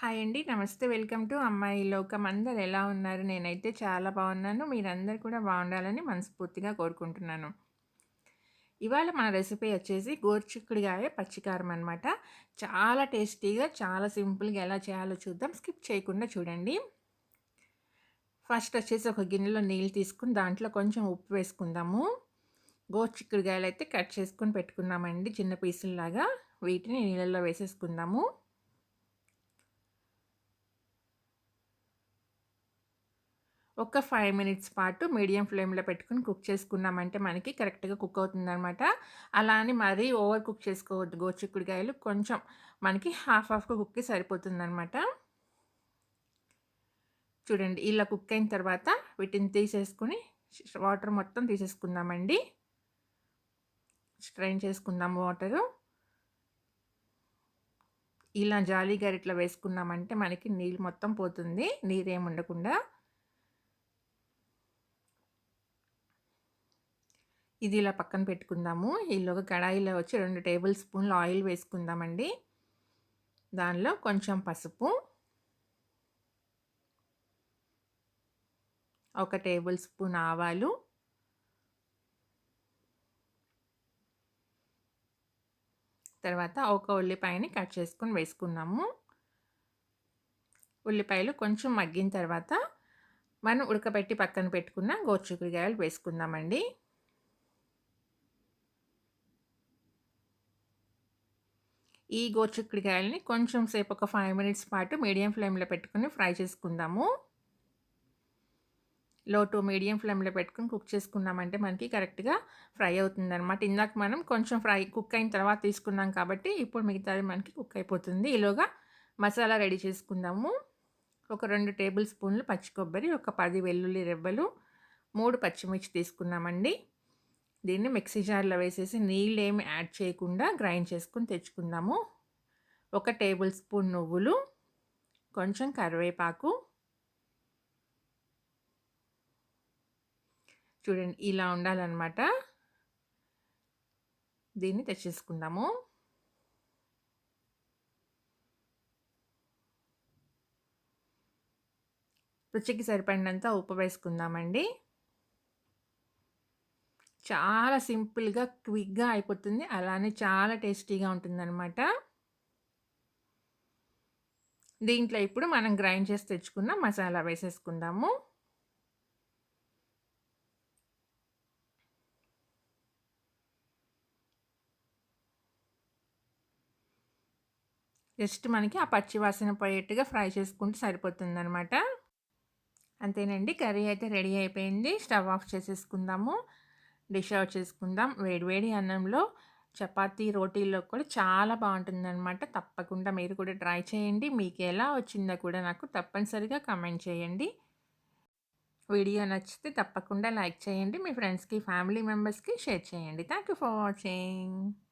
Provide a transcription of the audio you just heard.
Hi అండి. నమస్తే. Welcome to అమ్మాయి లోకం. అందరు ఎలా ఉన్నారు? నేనైతే చాలా బాగున్నాను. మీరందరూ కూడా బాగుండాలని మనస్ఫూర్తిగా కోరుకుంటున్నాను. ఇవాళ మన రెసిపీ వచ్చేసి గోర్చిక్కుడిగాయ పచ్చికారం అనమాట. చాలా టేస్టీగా, చాలా సింపుల్‌గా ఎలా చేయాలో చూద్దాం. స్కిప్ చేయకుండా చూడండి. ఫస్ట్ వచ్చేసి ఒక గిన్నెలో నీళ్ళు తీసుకొని దాంట్లో కొంచెం ఉప్పు వేసుకుందాము. గోర్చిక్కుడిగాయలు అయితే కట్ చేసుకొని పెట్టుకున్నామండి చిన్న పీసుల్లాగా. వీటిని నీళ్ళల్లో వేసేసుకుందాము. ఒక ఫైవ్ మినిట్స్ పాటు మీడియం ఫ్లేమ్లో పెట్టుకుని కుక్ చేసుకున్నామంటే మనకి కరెక్ట్గా కుక్ అవుతుందనమాట అలా అని మరీ ఓవర్ కుక్ చేసుకోవద్దు గోచిక్కుడుకాయలు కొంచెం మనకి హాఫ్ హాఫ్గా కుక్కి సరిపోతుందనమాట చూడండి ఇలా కుక్ అయిన తర్వాత వీటిని తీసేసుకుని వాటర్ మొత్తం తీసేసుకుందామండి. స్ట్రైన్ చేసుకుందాం వాటరు. ఇలా జాలీ గరిట్లో వేసుకున్నామంటే మనకి నీళ్ళు మొత్తం పోతుంది. నీరేం ఉండకుండా. ఇది ఇలా పక్కన పెట్టుకుందాము. ఈలోగా కడాయిలో వచ్చి రెండు టేబుల్ స్పూన్లు ఆయిల్ వేసుకుందామండి. దానిలో కొంచెం పసుపు. ఒక టేబుల్ స్పూన్ ఆవాలు. తర్వాత ఒక ఉల్లిపాయని కట్ చేసుకొని వేసుకున్నాము. ఉల్లిపాయలు కొంచెం మగ్గిన తర్వాత మనం ఉడకబెట్టి పక్కన పెట్టుకున్న గోచుకుడికాయలు వేసుకుందామండి. ఈ గోరుచిక్కుడుకాయలని కొంచెం సేపు ఒక ఫైవ్ మినిట్స్ పాటు మీడియం ఫ్లేమ్లో పెట్టుకుని ఫ్రై చేసుకుందాము. లో టు మీడియం ఫ్లేమ్లో పెట్టుకుని కుక్ చేసుకున్నామంటే మనకి కరెక్ట్గా ఫ్రై అవుతుంది అనమాట ఇందాక మనం కొంచెం ఫ్రై కుక్ అయిన తర్వాత తీసుకున్నాం కాబట్టి ఇప్పుడు మిగతాది మనకి కుక్ అయిపోతుంది. ఈలోగా మసాలా రెడీ చేసుకుందాము. ఒక రెండు టేబుల్ స్పూన్లు పచ్చి కొబ్బరి ఒక పది వెల్లుల్లి రెబ్బలు మూడు పచ్చిమిర్చి తీసుకున్నామండి. దీన్ని మిక్సీ జార్లో వేసేసి నీళ్ళు ఏమి యాడ్ చేయకుండా గ్రైండ్ చేసుకుని తెచ్చుకుందాము. ఒక టేబుల్ స్పూన్ నువ్వులు కొంచెం కరివేపాకు. చూడండి ఇలా ఉండాలన్నమాట. దీన్ని తెచ్చేసుకుందాము. రుచికి సరిపడినంత ఉప్పు వేసుకుందామండి. చాలా సింపుల్గా క్విక్గా అయిపోతుంది. అలానే చాలా టేస్టీగా ఉంటుందన్నమాట. దీంట్లో ఇప్పుడు మనం గ్రైండ్ చేసి తెచ్చుకున్న మసాలా వేసేసుకుందాము. జస్ట్ మనకి ఆ పచ్చి వాసన పోయేట్టుగా ఫ్రై చేసుకుంటే సరిపోతుందనమాట అంతేనండి. కర్రీ అయితే రెడీ అయిపోయింది. స్టవ్ ఆఫ్ చేసేసుకుందాము. డిష్ అవుట్ చేసుకుందాం. వేడివేడి అన్నంలో చపాతీ రోటీల్లో కూడా చాలా బాగుంటుందన్నమాట. తప్పకుండా మీరు కూడా ట్రై చేయండి. మీకు ఎలా వచ్చిందో కూడా నాకు తప్పనిసరిగా కమెంట్ చేయండి. వీడియో నచ్చితే తప్పకుండా లైక్ చేయండి. మీ ఫ్రెండ్స్కి ఫ్యామిలీ మెంబర్స్కి షేర్ చేయండి. Thank you for watching.